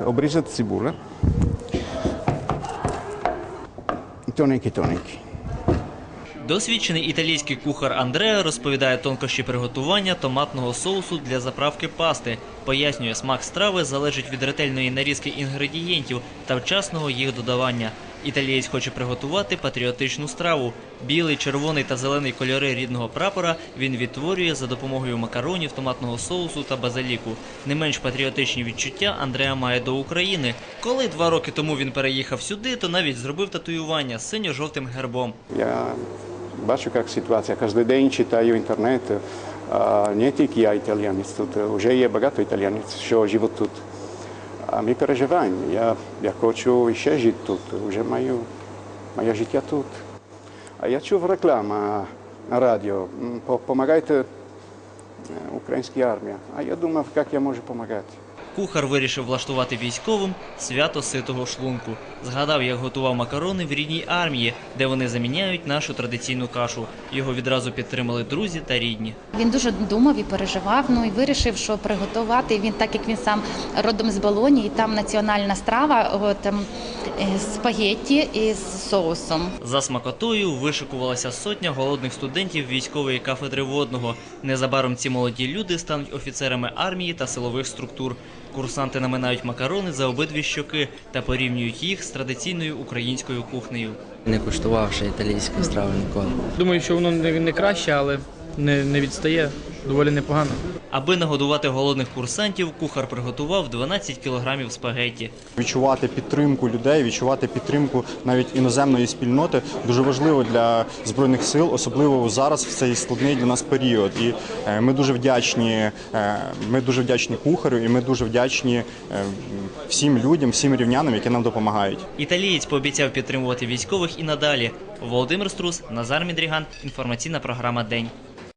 Обрізати цибулю. Тоненькі, тоненькі. Досвідчений італійський кухар Андреа розповідає тонкощі приготування томатного соусу для заправки пасти. Пояснює, смак страви залежить від ретельної нарізки інгредієнтів та вчасного їх додавання. Італієць хоче приготувати патріотичну страву. Білий, червоний та зелений кольори рідного прапора він відтворює за допомогою макаронів, томатного соусу та базиліку. Не менш патріотичні відчуття Андреа має до України. Коли два роки тому він переїхав сюди, то навіть зробив татуювання з синьо-жовтим гербом. Я бачу, як ситуація. Кожен день читаю інтернет. Не тільки я італіянець тут, вже є багато італіянців, що живуть тут. А ми переживаємо. Я, я хочу ще жити тут, вже маю моє життя тут. А я чув рекламу на радіо. Помагайте українській армії. А я думав, як я можу допомагати. Кухар вирішив влаштувати військовим свято ситого шлунку. Згадав, як готував макарони в рідній армії, де вони заміняють нашу традиційну кашу. Його відразу підтримали друзі та рідні. Він дуже думав і переживав. Ну і вирішив, що приготувати він, так як він сам родом з Болоні, і там національна страва, о, там е, спагетті із соусом. За смакотою вишикувалася сотня голодних студентів військової кафедри водного. Незабаром ці молоді люди стануть офіцерами армії та силових структур. Курсанти наминають макарони за обидві щоки та порівнюють їх з традиційною українською кухнею. Не куштувавши італійської страви ніколи. Думаю, що воно не, не краще, але не, не відстає. Доволі непогано. Аби нагодувати голодних курсантів, кухар приготував 12 кілограмів спагетті. Відчувати підтримку людей, відчувати підтримку навіть іноземної спільноти дуже важливо для збройних сил, особливо зараз в цей складний для нас період. І е, ми дуже вдячні. е, Ми дуже вдячні кухарю, і ми дуже вдячні е, всім людям, всім рівнянам, які нам допомагають. Італієць пообіцяв підтримувати військових і надалі. Володимир Струс, Назар Мідріган. Інформаційна програма День.